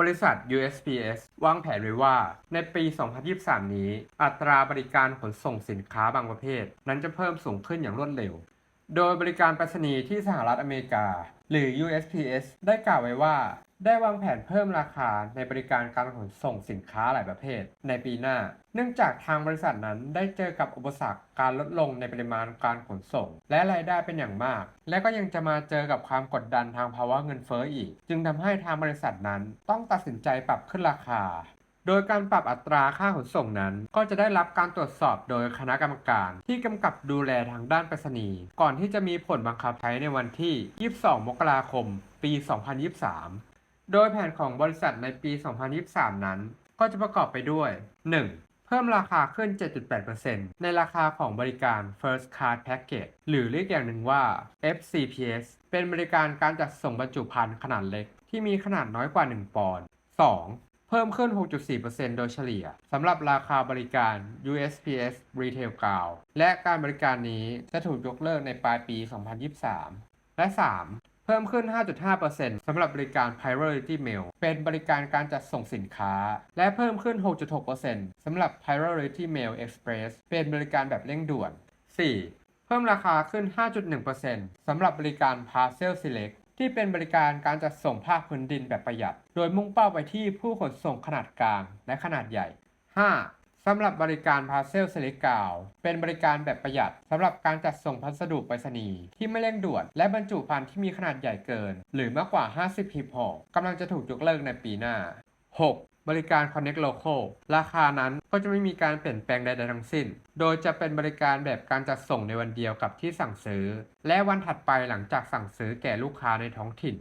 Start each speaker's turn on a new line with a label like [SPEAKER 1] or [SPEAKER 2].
[SPEAKER 1] บริษัท USPS วางแผนไว้ว่า ในปี 2023 นี้ อัตราบริการขนส่งสินค้าบางประเภท นั้นจะเพิ่มสูงขึ้นอย่างรวดเร็ว โดยบริการไปรษณีย์ที่สหรัฐอเมริกา หรือ USPS ได้กล่าวไว้ว่า ได้วางแผนเพิ่มราคาในบริการการขนส่งสินค้าหลายประเภทในปีหน้า เนื่องจากทางบริษัทนั้นได้เจอกับอุปสรรคการลดลงในปริมาณการขนส่ง และรายได้เป็นอย่างมาก และก็ยังจะมาเจอกับความกดดันทางภาวะเงินเฟ้ออีก จึงทำให้ทางบริษัทนั้นต้องตัดสินใจปรับขึ้นราคาโดยการปรับอัตราค่าขนส่งนั้น ก็จะได้รับการตรวจสอบโดยคณะกรรมการ ที่กำกับดูแลทางด้านไปรษณีย์ก่อนที่จะมีผลบังคับใช้ในวันที่ 22 มกราคม ปี 2023 โดยแผนของบริษัทในปี 2023 นั้น ก็จะประกอบไปด้วย 1. เพิ่มราคาขึ้น 7.8%ในราคาของบริการ First Card Package หรือเรียกอย่างหนึ่งว่า FCPS เป็นบริการการจัดส่งบรรจุภัณฑ์ขนาดเล็ก ที่มีขนาดน้อยกว่า 1 ปอนด์ 2. เพิ่มขึ้น 6.4%โดยเฉลี่ยสำหรับราคาบริการ USPS Retail g o w และการบริการนี้จะถูกยกเลิกในปลายปี 2023 และ 3. เพิ่มขึ้น 5.5%สำหรับบริการ Priority Mail เป็นบริการการจัดส่งสินค้า และเพิ่มขึ้น 6.6%สำหรับ Priority Mail Express เป็นบริการแบบเร่งด่วน 4. เพิ่มราคาขึ้น 5.1%สำหรับบริการ Parcel Select ที่เป็นบริการการจัดส่งภาคพื้นดินแบบประหยัด โดยมุ่งเป้าไปที่ผู้ขนส่งขนาดกลางและขนาดใหญ่ 5. สำหรับบริการ Parcel Select กาวเป็นบริการแบบประหยัดสำหรับการจัดส่งพัสดุไปรษณีย์ที่ไม่เร่งด่วน และบรรจุภัณฑ์ที่มีขนาดใหญ่เกิน หรือมากกว่า 50พิพอกำลังจะถูกยกเลิกในปีหน้า 6. บริการ Connect Local ราคานั้นก็จะไม่มีการเปลี่ยนแปลงใดๆทั้งสิ้น โดยจะเป็นบริการแบบการจัดส่งในวันเดียวกับที่สั่งซื้อ และวันถัดไปหลังจากสั่งซื้อแก่ลูกค้าในท้องถิ่น